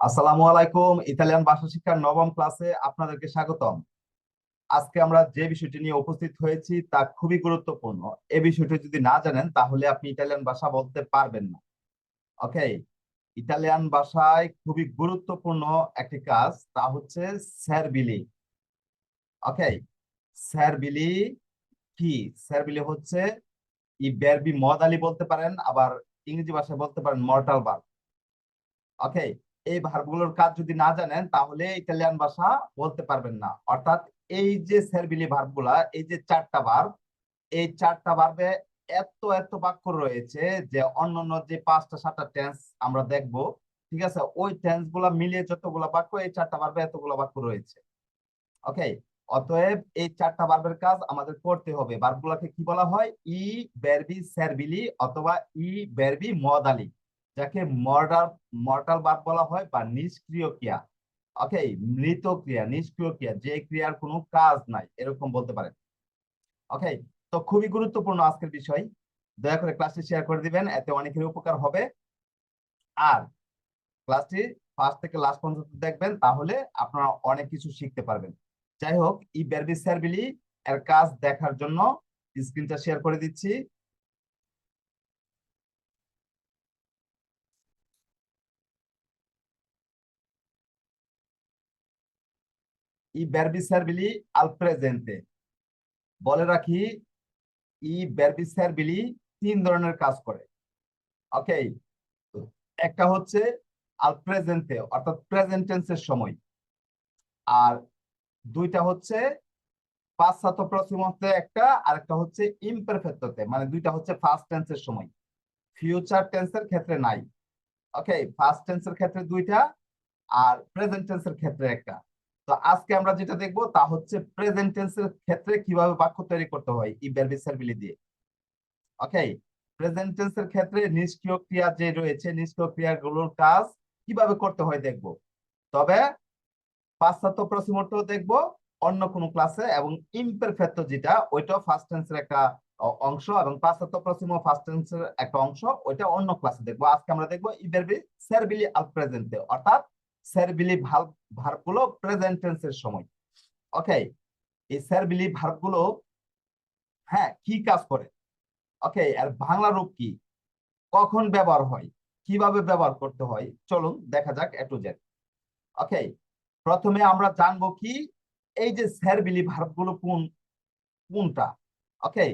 আসসালামু আলাইকুম, ইতালিয়ান ভাষা শিক্ষার নবম ক্লাসে আপনাদেরকে স্বাগতম। আজকে আমরা যে বিষয়টি নিয়ে উপস্থিত হয়েছি তা খুবই গুরুত্বপূর্ণ। এ বিষয়টি যদি না জানেন, তাহলে আপনি ইতালিয়ান ভাষা বলতে পারবেন না। ওকে ইতালিয়ান ভাষায় খুবই গুরুত্বপূর্ণ একটি কাজ তা হচ্ছে স্যারবিলি ওকে স্যারবিলি কি? স্যারবিলি হচ্ছে, ই বেরবি মদালি বলতে পারেন, আবার ইংরেজি ভাষায় বলতে পারেন মর্টাল ভার্ব ওকে এই ভার্বগুলোর কাজ যদি না জানেন, তাহলে ইতালিয়ান ভাষা বলতে পারবেন না। অর্থাৎ এই যে সেরবিলি ভার্বগুলা এই যে চারটা ভার্ব, এই চারটা ভার্বে এত এত বাক্য রয়েছে যে অন্যান্য যে পাঁচটা, সাতটা টেন্স আমরা দেখব, ঠিক আছে? ওই টেন্সগুলা মিলিয়ে যতগুলা বাক্য, এই চারটা ভার্বে এতগুলো বাক্য রয়েছে। ওকে? অতএব এই চারটা ভার্বের কাজ আমাদের করতে হবে। ভার্বগুলাকে কি বলা হয়? ই বেরবি সেরবিলি অথবা ই বেরবি মদালি যাকে মর্টাল মর্টাল ভার্ব বলা হয় বা নিষ্ক্রিয় ক্রিয়া ওকে মৃত ক্রিয়া নিষ্ক্রিয় ক্রিয়া যে ক্রিয়ার কোনো কাজ নাই, এরকম বলতে পারেন। ওকে তো খুবই গুরুত্বপূর্ণ আজকের বিষয়। দয়া করে ক্লাসটি শেয়ার করে দিবেন, এতে অনেকের উপকার হবে। আর ক্লাসটি ফার্স্ট থেকে লাস্ট পর্যন্ত দেখবেন, তাহলে আপনারা অনেক কিছু শিখতে পারবেন। যাই হোক, ই বেরবি স্যারবিলি এর কাজ দেখার জন্য স্ক্রিনটা শেয়ার করে দিচ্ছি। ই verbi servili al presente. বলে রাখি, ই verbi servili তিন ধরনের কাজ করে। ওকে একটা হচ্ছে আল প্রেজেন্টে অর্থাৎ প্রেজেন্ট টেন্সের সময়। আর দুইটা হচ্ছে পাশ্চাত্য প্রসিমতে একটা, আর একটা হচ্ছে ইমপারফেক্টতে মানে দুইটা হচ্ছে ফার্স্ট টেন্সের সময়। ফিউচার টেন্সের ক্ষেত্রে নাই। ওকে ফার্স্ট টেন্সের ক্ষেত্রে দুইটা, আর প্রেজেন্ট টেন্সের ক্ষেত্রে একটা। তো আজকে আমরা যেটা দেখব তা হচ্ছে প্রেজেন্ট টেন্সের ক্ষেত্রে কীভাবে বাক্য তৈরি করতে হয় ই ভার্ব সার্বিলি দিয়ে। ওকে প্রেজেন্ট টেন্সের ক্ষেত্রে নিষ্ক্রিয় ক্রিয়া যে রয়েছে, নিষ্ক্রিয় ক্রিয়াগুলোর কাজ কীভাবে করতে হয় দেখব। তবে পাশ্চাত্য প্রসিমর্ত দেখব, অন্য কোন ক্লাসে এবং ইমপারফেক্ট যেটা, ওইটাও ফার্স্ট টেন্সের একটা অংশ এবং পাশ্চাত্য প্রসিম ফার্স্ট টেন্সের একটা অংশ, ওইটা অন্য ক্লাসে দেখব। আজকে আমরা দেখব ই ভার্বি সার্বিলি আল প্রেজেন্টে অর্থাৎ স্যারবিলি ভার্ব ভার্বগুলো প্রেজেন্ট টেন্সের সময়। ওকে এই স্যারবিলি ভার্বগুলো হ্যাঁ কি কাজ করে? ওকে আর বাংলা রূপ কি? কখন ব্যবহার হয়? কীভাবে ব্যবহার করতে হয়? চলুন, দেখা যাক এ টু জেড ওকে প্রথমে আমরা জানব কি, এই যে স্যারবিলি ভার্বগুলো কোন, কোনটা? ওকে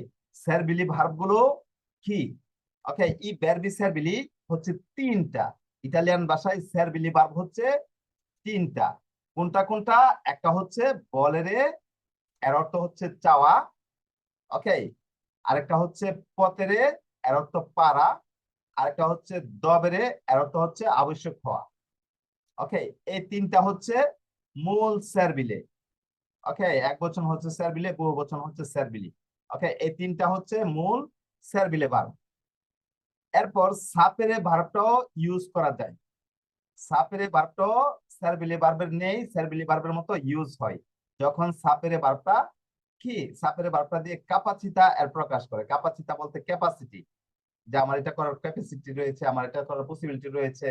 স্যারবিলি ভার্বগুলো কি? ওকে ই ভার্বি স্যারবিলি হচ্ছে তিনটা। ইতালিয়ান ভাষায় স্যারবিলি ভার্ব হচ্ছে তিনটা। কোনটা কোনটা? একটা হচ্ছে বলেরে, এর অর্থ হচ্ছে চাওয়া। ওকে? আরেকটা হচ্ছে পতেরে, এর অর্থ পারা। আরেকটা হচ্ছে দবেরে, এর অর্থ হচ্ছে আবশ্যক হওয়া। ওকে? এই তিনটা হচ্ছে মূল স্যারবিলে ওকে? এক বচন হচ্ছে স্যারবিলে বহু বচন হচ্ছে স্যারবিলি ওকে? এই তিনটা হচ্ছে মূল স্যারবিলে ভার্ব এরপর সাপেরে ভার্বটাও ইউজ করা যায়। সাপেরে ভার্বটাও স্যারবিলি ভার্বের নেই স্যারবিলি ভার্বের মতো ইউজ হয়। যখন সাপেরে ভার্বটা কি? সাপেরে ভার্বটা দিয়ে কাপাচিতা এর প্রকাশ করে। কাপাচিতা বলতে ক্যাপাসিটি যে আমার এটা করার ক্যাপাসিটি রয়েছে, আমার এটা করার পসিবিলিটি রয়েছে,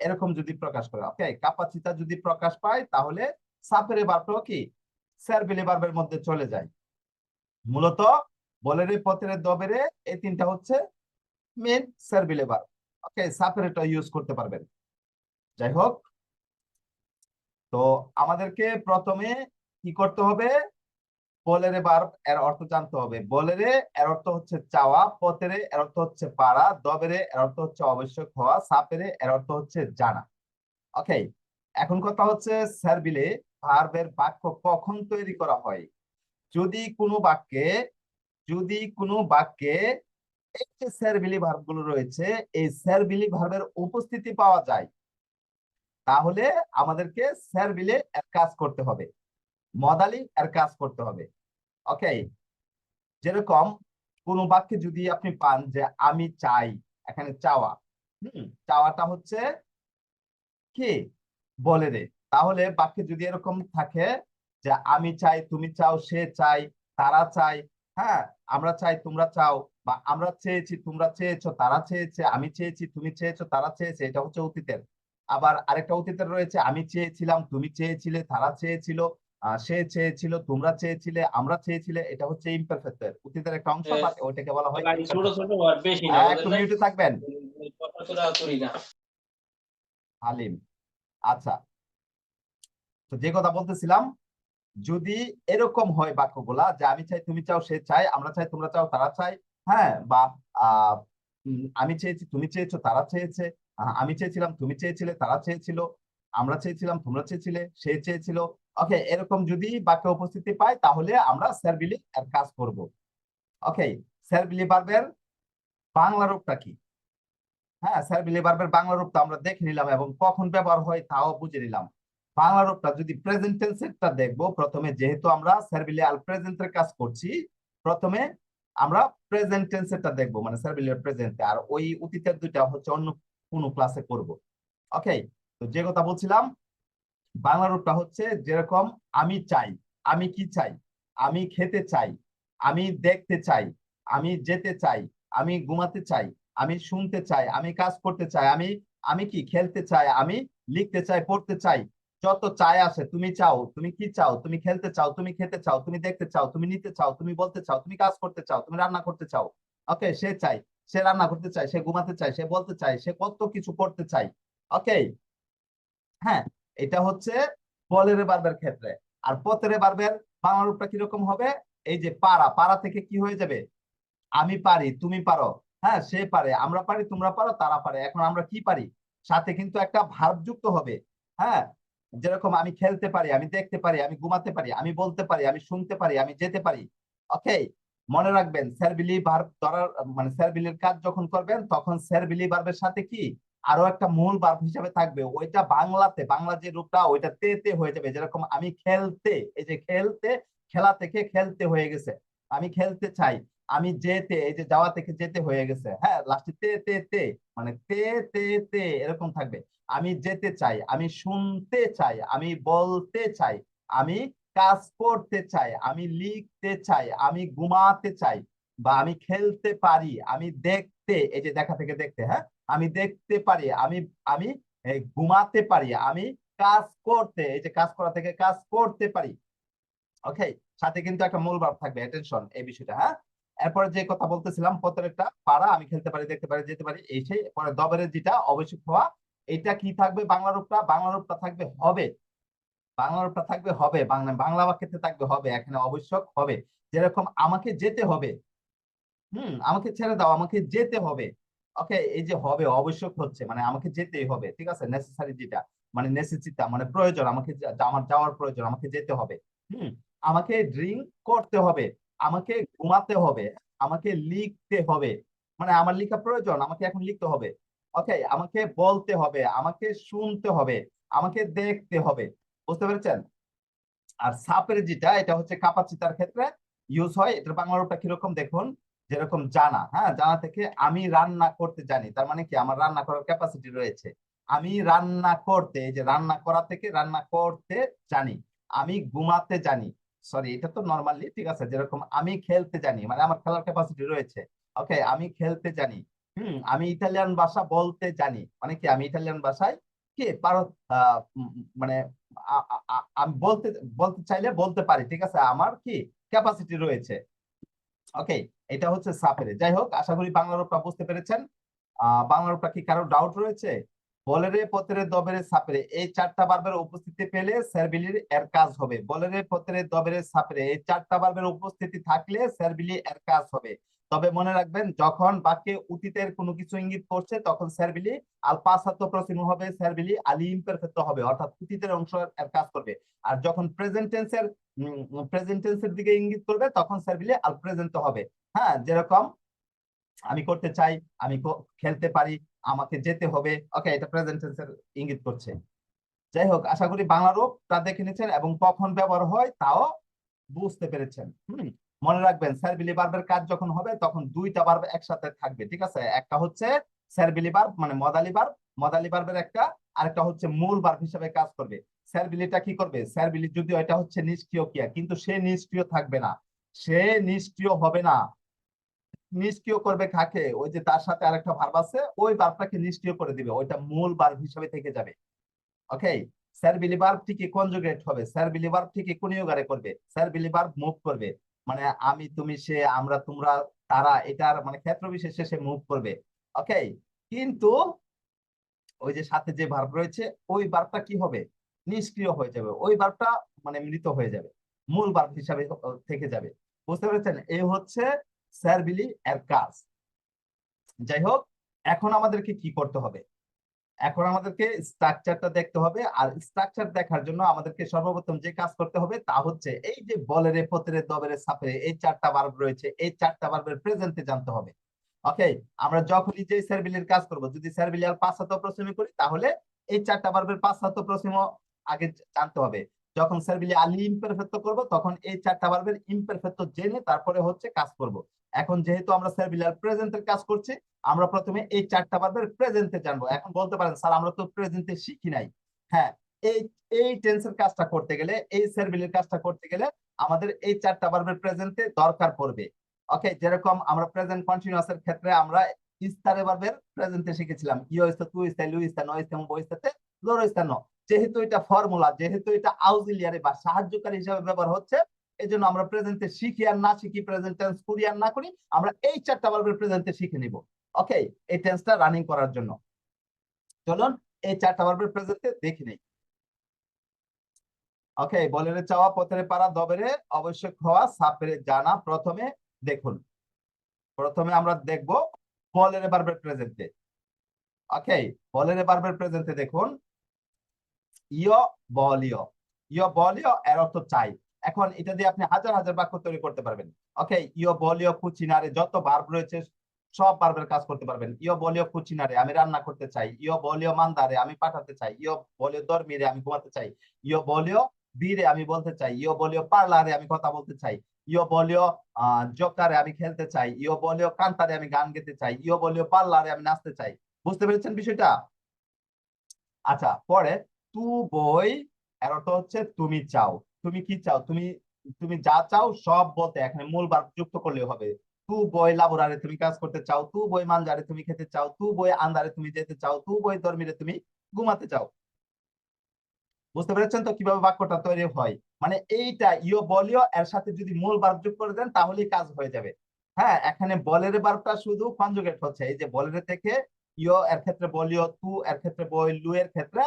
এরকম যদি প্রকাশ করে। ওকে কাপাচিতা যদি প্রকাশ পায়, তাহলে সাপেরে ভার্বটাও কি? স্যারবিলি ভার্বের মধ্যে চলে যায়। মূলত বলেরে পথেরে দবেরে এই তিনটা হচ্ছে মেন সার্ভিলে ভার্ব ওকে সাপারেটর ইউজ করতে পারবেন। যাই হোক তো আমাদেরকে প্রথমে কি করতে হবে? বলেরে ভার্ব এর অর্থ জানতে হবে। বলেরে এর অর্থ হচ্ছে চাওয়া পতেরে এর অর্থ হচ্ছে পারা দবেরে এর অর্থ হচ্ছে অবশ্যক হওয়া, সাপেরে এর অর্থ হচ্ছে জানা। ওকে এখন কথা হচ্ছে সার্ভিলে ভার্বের বাক্য কখন তৈরি করা হয়? যদি কোনো বাক্যে, যদি কোনো বাক্যে এই যে স্যারবিলি ভার্বগুলো রয়েছে, এই স্যারবিলি ভার্বের উপস্থিতি পাওয়া যায়। তাহলে আমাদেরকে স্যারবিলে এর কাজ করতে হবে। মদালি এর কাজ করতে হবে। ওকে যেরকম কোন বাক্যে যদি আপনি পান যে, আমি চাই এখানে চাওয়া। হুম? চাওয়াটা হচ্ছে কি? বলে রে তাহলে বাক্যে যদি এরকম থাকে যে, আমি চাই, তুমি চাও, সে চাই, তারা চাই হ্যাঁ আমরা চাই, তোমরা চাও। বা আমরা চেয়েছি তোমরা চেয়েছো তারা চেয়েছে আমি চেয়েছি তুমি চেয়েছো তারা চেয়েছে এটা হচ্ছে অতীতের। আবার আরেকটা অতীতের রয়েছে আমি চেয়েছিলাম তুমি চেয়েছিলে তারা চেয়েছিল সে চেয়েছিল তোমরা চেয়েছিলে আমরা চেয়েছিলে এটা হচ্ছে ইমপারফেক্টের অতীতের একটা অংশ ওইটাকে বলা হয় ছোট ছোট ওয়ার্ড বেশি না হ্যাঁ, একটু মিউটে থাকবেন। হালিম আচ্ছা। তো যে কথা বলতেছিলাম যদি এরকম হয় বাক্যগুলা যে আমি চাই তুমি চাও সে চাই আমরা চাই তোমরা চাও তারা চাই হ্যাঁ বা আমি চেয়েছি, তুমি চেয়েছো, তারা চেয়েছে আমি চেয়েছিলাম, তুমি চেয়েছিলে, তারা চেয়েছিল, আমরা চেয়েছিলাম, তোমরা চেয়েছিলে, সে চেয়েছিল। ওকে এরকম যদি বাক্য উপস্থিতি পাই তাহলে আমরা স্যারবিলি এর কাজ করব। ওকে স্যারবিলি বার্বের বাংলা রূপটা কি? হ্যাঁ স্যারবিলি বার্বের বাংলা রূপটা আমরা দেখে নিলাম এবং কখন ব্যবহার হয় তাও বুঝে নিলাম। বাংলা রূপটা যদি প্রেজেন্ট টেন্সেরটা দেখব, প্রথমে যেহেতু আমরা স্যারবিলি আল প্রেজেন্টের কাজ করছি, প্রথমে আমরা প্রেজেন্ট টেন্সেরটা দেখব মানে স্যারবিলির প্রেজেন্টে আর ওই অতীতের দুইটা হচ্ছে অন্য কোনো ক্লাসে করব। ওকে তো যে কথা বলছিলাম, বাংলা রূপটা হচ্ছে যেরকম আমি চাই, আমি কি চাই? আমি খেতে চাই, আমি দেখতে চাই, আমি যেতে চাই, আমি ঘুমাতে চাই, আমি শুনতে চাই, আমি কাজ করতে চাই, আমি আমি কি খেলতে চাই, আমি লিখতে চাই, পড়তে চাই যত চাই আসে তুমি চাও, তুমি কি চাও, তুমি খেলতে চাও, তুমি খেতে চাও, তুমি দেখতে চাও, তুমি নিতে চাও, তুমি বলতে চাও, তুমি কাজ করতে চাও, তুমি রান্না করতে চাও। ওকে সে চাই, সে রান্না করতে চায়, সে ঘুমাতে চায়, সে বলতে চায়, সে কত কিছু করতে চায়। ওকে হ্যাঁ এটা হচ্ছে বলের বার্বের ক্ষেত্রে। আর পতেরে বার্বের বাংলা রূপটা কীরকম হবে? এই যে পারা পারা থেকে কি হয়ে যাবে? আমি পারি, তুমি পারো। হ্যাঁ সে পারে, আমরা পারি, তোমরা পারো, তারা পারে। এখন আমরা কি পারি? সাথে কিন্তু একটা ভার্ব যুক্ত হবে। হ্যাঁ যেরকম আমি খেলতে পারি, আমি দেখতে পারি, আমি ঘুমাতে পারি, আমি বলতে পারি, আমি শুনতে পারি, আমি যেতে পারি। ওকে? মনে রাখবেন স্যারবিলি ভার্ব ধরার মানে স্যারবিলির কাজ যখন করবেন, তখন স্যারবিলি ভার্বের সাথে কি? আরও একটা মূল ভার্ব হিসেবে থাকবে। ওইটা বাংলাতে, বাংলা যে রূপটা, ওইটা তে তে হয়ে যাবে। যেরকম আমি খেলতে, এই যে খেলতে, খেলা থেকে খেলতে হয়ে গেছে। আমি খেলতে চাই। আমি যেতে, এই যে যাওয়া থেকে যেতে হয়ে গেছে। হ্যাঁ লাস্টে তে তে তে মানে তে তে তে, এরকম থাকবে। আমি যেতে চাই, আমি শুনতে চাই, আমি বলতে চাই, আমি কাজ করতে চাই, আমি লিখতে চাই, আমি ঘুমাতে চাই বা আমি খেলতে পারি, আমি দেখতে, এই যে দেখা থেকে দেখতে হ্যাঁ? আমি দেখতে পারি, আমি আমি ঘুমাতে পারি, আমি কাজ করতে, এই যে কাজ করা থেকে কাজ করতে পারি। ওকে সাথে কিন্তু একটা মূল ভাব থাকবে অ্যাটেনশন এই বিষয়টা হ্যাঁ? এরপরে যে কথা বলতেছিলাম, প্রত্যেকটা পারা, আমি খেলতে পারি, দেখতে পারি, যেতে পারি, এই সেই, পরে দবের যেটা, অবশ্যই হওয়া এটা কি থাকবে বাংলা রূপটা? বাংলা রূপটা থাকবে হবে। বাংলা রূপটা থাকবে হবে। বাংলা বাংলা বাক্যতে থাকবে হবে। এখানে আবশ্যক হবে। যেরকম আমাকে যেতে হবে, হুম, আমাকে ছেড়ে দাও, আমাকে যেতে হবে। ওকে এই যে হবে আবশ্যক হচ্ছে মানে আমাকে যেতেই হবে, ঠিক আছে? নেসেসারি যেটা মানে নেসেসিটা মানে প্রয়োজন, আমাকে আমার যাওয়ার প্রয়োজন, আমাকে যেতে হবে, হুম? আমাকে ড্রিঙ্ক করতে হবে, আমাকে ঘুমাতে হবে, আমাকে লিখতে হবে মানে আমার লেখা প্রয়োজন, আমাকে এখন লিখতে হবে। ওকে আমাকে বলতে হবে, আমাকে শুনতে হবে, আমাকে দেখতে হবে। বুঝতে পেরেছেন? আর সাপের যেটা, এটা হচ্ছে কাপাচিতার ক্ষেত্রে ইউজ হয়। এটার বাংলা রূপটা কীরকম দেখুন? যেরকম জানা হ্যাঁ? জানা থেকে আমি রান্না করতে জানি, তার মানে কি? আমার রান্না করার ক্যাপাসিটি রয়েছে। আমি রান্না করতে, এই যে রান্না করা থেকে রান্না করতে জানি, আমি ঘুমাতে জানি। সরি এটা তো নর্মালি ঠিক আছে? যেরকম আমি খেলতে জানি মানে আমার খেলার ক্যাপাসিটি রয়েছে। ওকে আমি খেলতে জানি। হুম। আমি ইটালিয়ান ভাষা বলতে জানি। মানে কি, আমি ইটালিয়ান ভাষায় কি পারো মানে আমি বলতে বলতে চাইলে বলতে পারি, ঠিক আছে? আমার কি ক্যাপাসিটি রয়েছে। ওকে এটা হচ্ছে সাপেরে যাই হোক, আশা করি বাংলা রূপটা বুঝতে পেরেছেন। বাংলা রূপটা কি কারও ডাউট রয়েছে? বলেরে, পতেরে, দবেরে সাপেরে এই চারটা বার্বের উপস্থিতি পেলে স্যারবিলির এর কাজ হবে। বলেরে, পতেরে, দবেরে সাপেরে এই চারটা বার্বের উপস্থিতি থাকলে স্যারবিলি এর কাজ হবে। তবে মনে রাখবেন, যখন বাক্যে অতীতের কোনো কিছু ইঙ্গিত করছে, তখন স্যারবিলি আল পাসাতো প্রসিম হবে স্যারবিলি আলি ইমপারফেক্ট হবে, অর্থাৎ অতীতের অংশ এর কাজ করবে। আর যখন প্রেজেন্ট টেন্সের প্রেজেন্ট দিকে ইঙ্গিত করবে, তখন স্যারবিলি আল প্রেজেন্ট হবে। হ্যাঁ যেরকম আমি করতে চাই, আমি খেলতে পারি, আমাকে যেতে হবে ওকে এটা প্রেজেন্ট টেন্সের ইঙ্গিত করছে। যাই হোক, আশা করি বাংলা রূপ তা দেখে নিয়েছেন এবং কখন ব্যবহার হয়, তাও বুঝতে পেরেছেন। হুম। মনে রাখবেন স্যারবিলি বার্বের কাজ যখন হবে, তখন দুইটা বার্ব একসাথে থাকবে, ঠিক আছে? একটা হচ্ছে স্যারবিলি বার্ব মানে মদালি বার্ব মদালি বার্বের একটা, আরেকটা হচ্ছে মূল বার্ব হিসেবে কাজ করবে। স্যারবিলিটা কি করবে? স্যারবিলি যদিও এটা হচ্ছে নিষ্ক্রিয় ক্রিয়া, কিন্তু সে নিষ্ক্রিয় থাকবে না। সে নিষ্ক্রিয় হবে না। নিষ্ক্রিয় করবে কাকে? ওই যে তার সাথে আরেকটা ভার্ব আছে, ওই ভার্বটাকে নিষ্ক্রিয় করে দিবে, ওইটা মূল ভার্ব হিসেবে থেকে যাবে। ওকে স্যার বিলি ভার্ব ঠিকই কনজুগেট হবে স্যার বিলি ভার্ব ঠিকই কুনিয়োগারে করবে স্যার বিলি ভার্ব মুভ করবে। মানে আমি, তুমি, সে, আমরা, তোমরা, তারা, এটার মানে ক্ষেত্র বিশেষে সে মুভ করবে। ওকে কিন্তু ওই যে সাথে যে ভার্ব রয়েছে, ওই ভার্বটা কি হবে? নিষ্ক্রিয় হয়ে যাবে। ওই ভার্বটা মানে মৃত হয়ে যাবে। মূল ভার্ব হিসাবে থেকে যাবে। বুঝতে পেরেছেন? এই হচ্ছে স্যার বিলি এর কাজ যাই হোক, এখন আমাদেরকে কি করতে হবে? এখন আমাদেরকে স্ট্রাকচারটা দেখতে হবে। আর স্ট্রাকচার দেখার জন্য আমাদেরকে সর্বপ্রথম যে কাজ করতে হবে তা হচ্ছে এই যে বলেরে পতেরে দবেরে সাপেরে এই চারটা ভার্ব রয়েছে, এই চারটা ভার্বের প্রেজেন্টে জানতে হবে। ওকে আমরা যখনই যে স্যারবিলির কাজ করব, যদি আর পাঁচ সাত প্রশ্ন করি, তাহলে এই চারটা বার্বের পাঁচ সাত প্রশ্ন আগে জানতে হবে। যখন স্যারবিলি আলি ইমপারফেক্ট করব, তখন এই চারটা ভার্বের ইমপারফেক্ট জেনে তারপরে হচ্ছে কাজ করব। এখন যেহেতু আমরা স্যারবিলার প্রেজেন্টের কাজ করছি, আমরা প্রথমে এই চারটা ভার্বের প্রেজেন্টে জানব। এখন বলতে পারেন, স্যার, আমরা তো প্রেজেন্টে শিখি নাই। হ্যাঁ এই এই টেন্সের কাজটা করতে গেলে, এই স্যারবিলের কাজটা করতে গেলে আমাদের এই চারটা ভার্বের প্রেজেন্টে দরকার পড়বে। ওকে যেরকম আমরা প্রেজেন্ট কন্টিনিউয়াস এর ক্ষেত্রে আমরা ইস্তারে ভার্বের প্রেজেন্টে শিখেছিলাম। ইও ইস্তা, তু ইস্তা, লু ইস্তা, ন ইস্তা বো ইস্তাতে লোরো ইস্তা, ন। যেহেতু এটা ফর্মুলা যেহেতু এটা আউজিলিয়ারি বা সাহায্যকারী হিসেবে ব্যবহার হচ্ছে এই জন্য আমরা প্রেজেন্টে শিখি আর না শিখি প্রেজেন্ট টেন্স করি আর না করি, আমরা এই চারটা ভার্বের প্রেজেন্টে শিখে নিব। ওকে এই টেন্সটা রানিং করার জন্য। চলুন, এই চারটা ভার্বের প্রেজেন্টে দেখে নেই। ওকে বলেরে চাওয়া, পথের পারা দবেরে, অবশ্যক হওয়া, সাপের জানা, প্রথমে দেখুন। প্রথমে আমরা দেখব বলেরে ভার্বের প্রেজেন্টে ওকে বলেরে ভার্বের প্রেজেন্টে দেখুন। ইয় বলিয়। ইয় বলিয়, এর অর্থ চাই। এখন এটা দিয়ে আপনি হাজার হাজার বাক্য তৈরি করতে পারবেন। ওকে ইয় বলিয় কুচিনারে যত ভার্ব রয়েছে, সব ভার্বের কাজ করতে পারবেন। ইয় বলিও কুচিনারে আমি রান্না করতে চাই, ইয় বলিয় মান্দারে আমি পাঠাতে চাই, ইয় বলিয় দরমিরে আমি ঘুমাতে চাই, ইয় বলিয় বীরে আমি বলতে চাই, ইয় বলিয় পার্লারে আমি কথা বলতে চাই, ইয় আহ জোকারে আমি খেলতে চাই, ইয় বলিয় কান্তারে আমি গান গেতে চাই, ইয় বলিয় পার্লারে আমি নাচতে চাই। বুঝতে পেরেছেন বিষয়টা? আচ্ছা পরে তু, বই, এর অর্থ হচ্ছে তুমি চাও। তুমি কি চাও? তুমি তুমি যা চাও সব বলতে, এখানে মূল ভার্ব যুক্ত করলে হবে। তু বই লাবোরারে তুমি কাজ করতে চাও, তু বই মানজারে তুমি খেতে চাও, তু বই আন্দারে তুমি যেতে চাও, তু বই ধর্মীরে তুমি ঘুমাতে চাও। বুঝতে পেরেছেন তো কীভাবে বাক্যটা তৈরি হয়? মানে এইটা, ইয় বলিও এর সাথে যদি মূল ভার্ব যোগ করে দেন তাহলেই কাজ হয়ে যাবে। হ্যাঁ এখানে বলের ভার্বটা শুধু কনজুগেট হচ্ছে। এই যে বলের থেকে ইয় এর ক্ষেত্রে বলিও তু, এর ক্ষেত্রে বই লু এর ক্ষেত্রে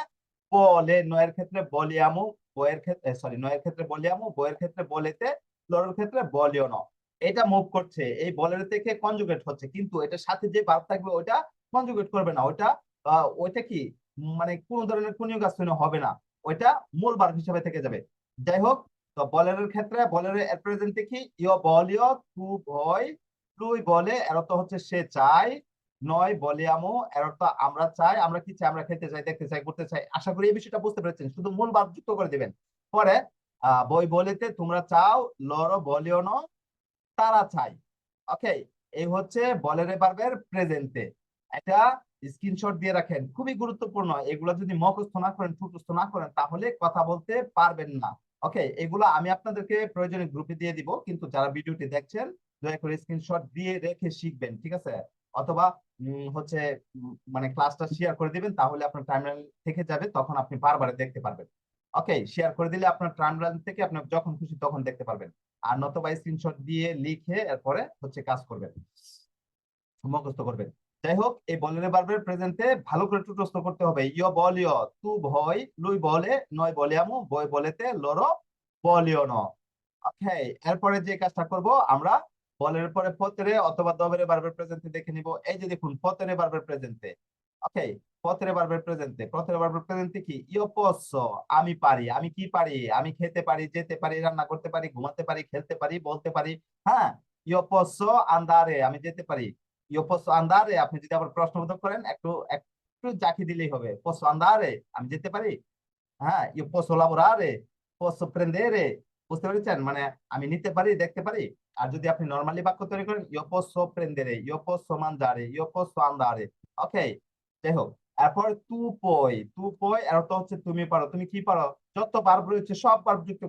বলে নয়ের ক্ষেত্রে বলিয়ামু বইয়ের ক্ষেত্রে সরি নয়ের ক্ষেত্রে বলিয়ামু বইয়ের ক্ষেত্রে বলেতে লরের ক্ষেত্রে বলিও ন। এটা মুভ করছে, এই বলের থেকে কনজুগেট হচ্ছে, কিন্তু এটার সাথে যে ভার্ব থাকবে ওটা কনজুগেট করবে না। ওটা ওইটা কি মানে কোন ধরনের কোনিও কাজ হবে না। ওইটা মূল ভার্ব হিসেবে থেকে যাবে। যাই হোক, তো বলের ক্ষেত্রে, বলের এর প্রেজেন্টে কি, ইয় বলিও তু ভয় তুই বলে, এর অর্থ হচ্ছে সে চায়। নয় বলিয়ামো এর অর্থ আমরা চাই, আমরা কি চাই, আমরা খেতে চাই, দেখতে চাই, করতে চাই, আশা করি এই বিষয়টা বুঝতে পেরেছেন। শুধু মূল ভার্ব যুক্ত করে দিবেন। পরে বই বলিতে তোমরা চাও লরো বলিও ন তারা চাই। ওকে এই হচ্ছে বলের ভার্বের প্রেজেন্টে। এটা স্ক্রিনশট দিয়ে রাখেন, খুবই গুরুত্বপূর্ণ। এগুলো যদি মুখস্থ না করেন ঠুটস্থ না করেন, তাহলে কথা বলতে পারবেন না। ওকে এগুলো আমি আপনাদেরকে প্রয়োজনে গ্রুপে দিয়ে দিব, কিন্তু যারা ভিডিওটি দেখছেন, দয়া করে স্ক্রিনশট দিয়ে রেখে শিখবেন, ঠিক আছে? অথবা হচ্ছে মানে ক্লাসটা শেয়ার করে দিবেন, তাহলে আপনার টাইমলাইন থেকে যাবে, তখন আপনি বারবার দেখতে পারবেন। ওকে শেয়ার করে দিলে আপনার টাইমলাইন থেকে আপনি যখন খুশি তখন দেখতে পারবেন। আর নতবা স্ক্রিনশট দিয়ে লিখে এরপরে হচ্ছে কাজ করবেন। মুখস্থ করবেন। যাই হোক, এই বলের বারবার প্রেজেন্টে ভালো করে টুটস্থ করতে হবে। ইয় বলিও তু ভয়, লুই বলে, নয় বলিয়ামু বই বলেতে, লরো বলিও ন। ওকে এরপরে যে কাজটা করব, আমরা বলের পরে পতেরে অথবা দবের বারবার প্রেজেন্টে দেখে নিব। এই যে দেখুন পতেরে বারবার প্রেজেন্টে ওকে পতেরে বারবার প্রেজেন্টে পতেরে বারবার প্রেজেন্টে কি? ইয় পস্য আমি পারি, আমি কি পারি? আমি খেতে পারি, যেতে পারি, রান্না করতে পারি, ঘুমাতে পারি, খেলতে পারি, বলতে পারি হ্যাঁ? ইয় পস্য আন্দারে আমি যেতে পারি। ইয় পস্য আন্দারে আপনি যদি আবার প্রশ্নবোধক করেন, একটু একটু জাকি দিলেই হবে। পস্য আন্দারে আমি যেতে পারি? হ্যাঁ ইয় পস্য লাবোরারে পস্য প্রেন্দেরে, বুঝতে পেরেছেন? মানে আমি নিতে পারি, দেখতে পারি? আর যদি আপনি নরমালি বাক্য তৈরি করেন ইয় পস্য প্রেন্দেরে ইয় পস্য মানজারে ইয় পস্য আন্দারে ওকে যাই হোক এরপর তু পই তু পই এর অর্থ হচ্ছে তুমি পারো তুমি কি পারো যত ভার্ব রয়েছে, সব ভার্ব যুক্ত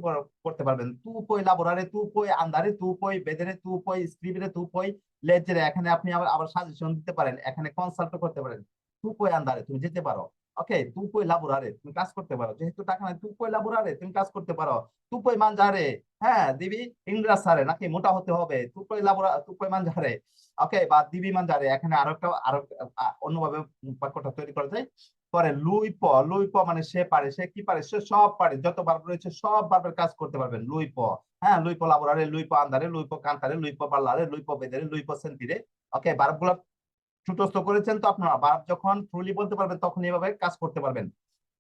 করতে পারবেন। তু পই লাবোরারে তু পই আন্দারে তু পই বেদেরে তু পই স্ক্রিবিরে তু পই লেজেরে এখানে আপনি আবার আবার সাজেশন দিতে পারেন, এখানে কনসাল্ট করতে পারেন। তু পই আন্দারে তুমি যেতে পারো ওকে তু পই লাবোরারে তুমি কাজ করতে পারো। যেহেতু টাকা নাই তু লাবোরারে তুমি কাজ করতে পারো। তু পই মানজারে হ্যাঁ দিবি ইংরাসারে নাকি মোটা হতে হবে? তু লাবোরা তু পই মানজারে ওকে বা দিবি মানজারে এখানে আরও একটা, আরও অন্যভাবে বাক্যটা তৈরি করা যায়। পরে লুই প লুই প মানে সে পারে, সে কি পারে? সে সব পারে, যত ভার্ব রয়েছে, সব ভার্বের কাজ করতে পারবেন। লুইপ হ্যাঁ? লুই প লাবোরারে লুই প আন্দারে লুই প কান্তারে লুইপ পাল্লারে, লুই প বেদেরে, লুই সেন্তিরে। ওকে ভার্বগুলো ঠুটস্থ করেছেন তো আপনারা ভার্ব যখন ট্রুলি বলতে পারবেন, তখন এইভাবে কাজ করতে পারবেন।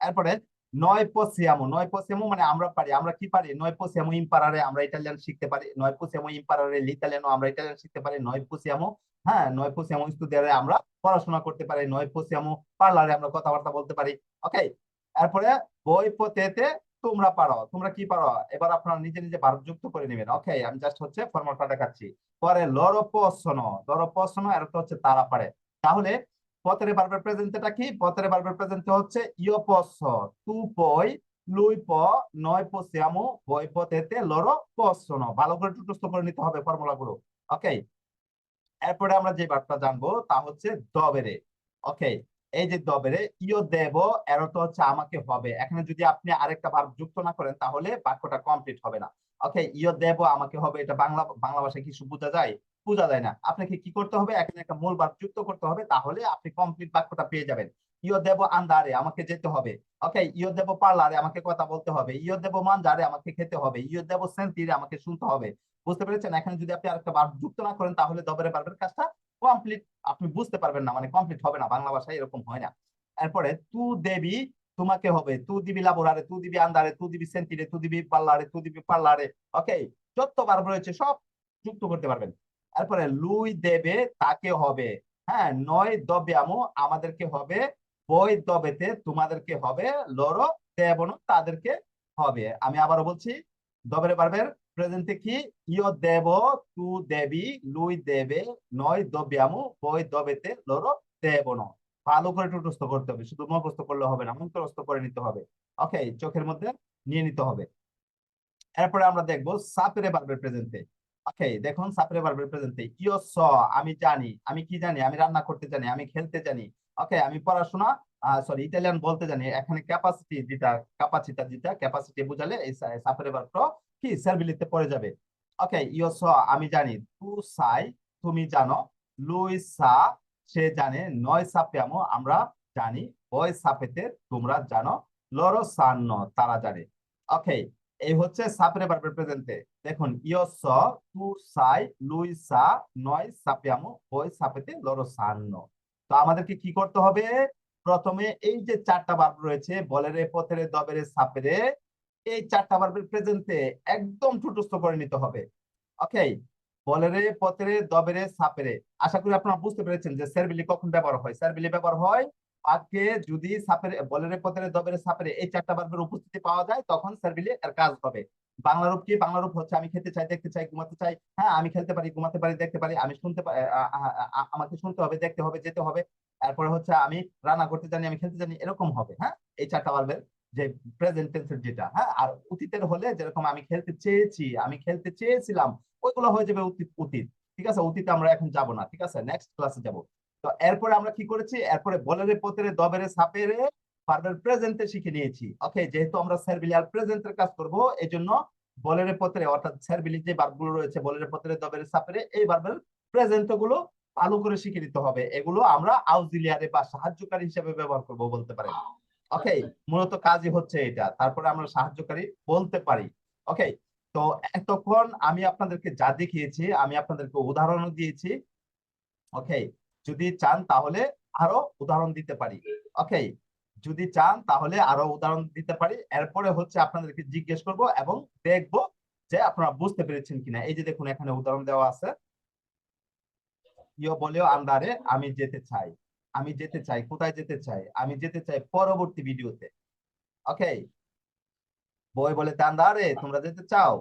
এরপরে নয় পসিয়ামো নয় পসিয়ামো মানে আমরা পারি, আমরা কি পারি? নয় পসিয়ামো ইম্পারারে আমরা ইটালিয়ান শিখতে পারি। নয় পসিয়ামো ইম্পারারে লিটালিয়ানো আমরা ইটালিয়ান শিখতে পারি। নয় পসিয়ামো হ্যাঁ নয় পসিয়ামো স্টুডিয়ারে আমরা পড়াশোনা করতে পারি। নয় পসিয়ামো পার্লারে আমরা কথাবার্তা বলতে পারি। ওকে এরপরে বই পতেতে তোমরা পারো, তোমরা কি পারো? এবার আপনারা নিজে নিজে ভার্ব যুক্ত করে নেবেন। ওকে আমি জাস্ট হচ্ছে ফর্মালটা দেখাচ্ছি। পরে লরপসনো লরপসনো এর অর্থ হচ্ছে তারা পারে। তাহলে পতেরে ভার্বের প্রেজেন্টটা কি? পতেরে ভার্বের প্রেজেন্ট হচ্ছে ইয়োপস তু পই লুই প নয় প পসিয়ামো বই পতেতে লরো পসনো ভালো করে টুটস্থ করে নিতে হবে ফর্মুলা গুলো। ওকে এরপরে আমরা যে ভার্বটা জানব তা হচ্ছে দবেরে। ওকে এই যে দবেরে ইও দেব, এর অর্থ হচ্ছে আমাকে হবে। এখানে যদি আপনি আরেকটা ভার্ব যুক্ত না করেন, তাহলে বাক্যটা কমপ্লিট হবে না। ওকে ইও দেব আমাকে হবে, এটা বাংলা বাংলা ভাষায় কিছু বোঝা যায়? বোঝা যায় না। আপনাকে কি করতে হবে? এখানে একটা মূল ভার্ব যুক্ত করতে হবে, তাহলে আপনি কমপ্লিট বাক্যটা পেয়ে যাবেন। ইও দেব আন্দারে আমাকে যেতে হবে। ওকে ইও দেব পার্লারে, আমাকে কথা বলতে হবে। ইও দেব মানজারে আমাকে খেতে হবে। ইও দেব সেন্তিরে, আমাকে শুনতে হবে। বুঝতে পেরেছেন? এখানে যদি আপনি আরেকটা ভার্ব যুক্ত না করেন, তাহলে দবরে ভার্বের কাজটা কমপ্লিট আপনি বুঝতে পারবেন না মানে কমপ্লিট হবে না, বাংলা ভাষায় এরকম হয় না। এরপরে, তু দেবী তোমাকে হবে, তু দিবি লাবোরারে তু দিবি আন্দারে তু দিবি সেন্তিরে তু দিবি পার্লারে তু দিবি পার্লারে ওকে যত ভার্ব রয়েছে সব যুক্ত করতে পারবেন। এরপরে, লুই দেবে তাকে হবে হ্যাঁ? নয় দব্যামো আমাদেরকে হবে, বই দবেতে তোমাদেরকে হবে, লরো দেবনো তাদেরকে হবে। আমি আবারও বলছি দবের ভার্বের প্রেজেন্টে কি ইয় দেব তু দেবি লুই দেবে নয় দব্যামো বই দবেতে লরো দেবনো ভালো করে টুটস্থ করতে হবে, শুধু মুখস্থ করলে হবে না মুখস্থ করে নিতে হবে। ওকে চোখের মধ্যে নিয়ে নিতে হবে। এরপরে আমরা দেখব সাপেরে ভার্বের প্রেজেন্টে ওকে দেখুন সাপেরে ভার্বের প্রেজেন্টে ইয় স, আমি জানি, আমি কি জানি, আমি রান্না করতে জানি, আমি খেলতে জানি। ওকে আমি পড়াশোনা সরি ইটালিয়ান বলতে জানি। এখানে ক্যাপাসিটি যেটা ক্যাপাসিটি যেটা ক্যাপাসিটি বুঝালে এই সাপেরে ভার্বটা কি? সার্বিলিতে পড়ে যাবে। ওকে, ইয় স, আমি জানি। তু সাই, তুমি জানো। লুই সা, সে জানে। নয় সাপিয়ামো আমরা জানি। বয় সাপেতে তোমরা জানো। লরো সান্ন তারা জানে। ওকে, এই হচ্ছে সাপরে ভার্বের প্রেজেন্টে। দেখুন, ইয় স, তু সাই, লুই সা, নয় সাপিয়ামো বয় সাপেতে লরো সান্ন তো আমাদেরকে কি করতে হবে? প্রথমে এই যে চারটা বার্ব রয়েছে, বলেরে পথেরে, দবেরে সাপেরে এই চারটা ভার্বের প্রেজেন্টে একদম ঠুটস্থ করে নিতে হবে। ওকে বলেরে পথেরে দবেরে, সাপেরে। আশা করি আপনারা বুঝতে পেরেছেন যে সেরবিলি কখন ব্যবহার হয়। সেরবিলি ব্যবহার হয় বাক্যে যদি সাপেরে, বলেরে পথেরে দবেরে, সাপেরে এই চারটা ভার্বের উপস্থিতি পাওয়া যায়, তখন সেরবিলি এর কাজ হবে। বাংলা রূপ কি? বাংলা রূপ হচ্ছে আমি খেতে চাই, দেখতে চাই, ঘুমাতে চাই। হ্যাঁ আমি খেলতে পারি, ঘুমাতে পারি, দেখতে পারি, আমি শুনতে আমাকে শুনতে হবে, দেখতে হবে, যেতে হবে। তারপরে হচ্ছে আমি রান্না করতে জানি, আমি খেলতে জানি, এরকম হবে। হ্যাঁ? এই চারটা ভার্বের যে প্রেজেন্ট টেন্সের যেটা হ্যাঁ? আর অতীতের হলে যেরকম আমি খেলতে চেয়েছি, আমি খেলতে চেয়েছিলাম, ওইগুলো হয়ে যাবে অতীত অতীত। ঠিক আছে? অতীতে আমরা এখন যাব না, ঠিক আছে? নেক্সট ক্লাসে যাব। তো এরপরে আমরা কি করেছি? এরপরে বলেরে পতেরে দবেরে সাপেরে ভার্বের প্রেজেন্টে শিখে নিয়েছি। ওকে যেহেতু আমরা সার্ভিলিয়ার প্রেজেন্টের কাজ করব এই জন্য বলেরে পতেরে অর্থাৎ সার্ভিলি যে ভার্বগুলো রয়েছে, বলেরে পতেরে দবেরে সাপেরে, এই ভার্বের প্রেজেন্টগুলো ভালো করে শিখে নিতে হবে। এগুলো আমরা আউজিলিয়ারে বা সাহায্যকারী হিসেবে ব্যবহার করব বলতে পারেন। ওকে মূলত কাজই হচ্ছে এটা। তারপরে আমরা সাহায্যকারী বলতে পারি। ওকে তো এতক্ষণ আমি আপনাদেরকে যা দেখিয়েছি, আমি আপনাদেরকে উদাহরণও দিয়েছি। ওকে যদি চান তাহলে আরও উদাহরণ দিতে পারি। ওকে যদি চান তাহলে আরও উদাহরণ দিতে পারি। এরপরে হচ্ছে আপনাদেরকে জিজ্ঞেস করব এবং দেখব যে আপনারা বুঝতে পেরেছেন কিনা। এই যে দেখুন, এখানে উদাহরণ দেওয়া আছে। ইয় বলেও আন্দারে আমি যেতে চাই। আমি যেতে চাই, কোথায় যেতে চাই, আমি যেতে চাই পরবর্তী ভিডিওতে। ওকে বই বলে আন্দারে তোমরা যেতে চাও?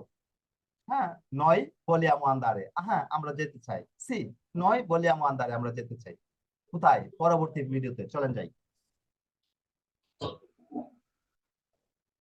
হ্যাঁ নয় বলিয়াম আন্দারে হ্যাঁ আমরা যেতে চাই। সি, নয় বলিয়াম আন্দারে আমরা যেতে চাই। কোথায়? পরবর্তী ভিডিওতে। চলেন যাই।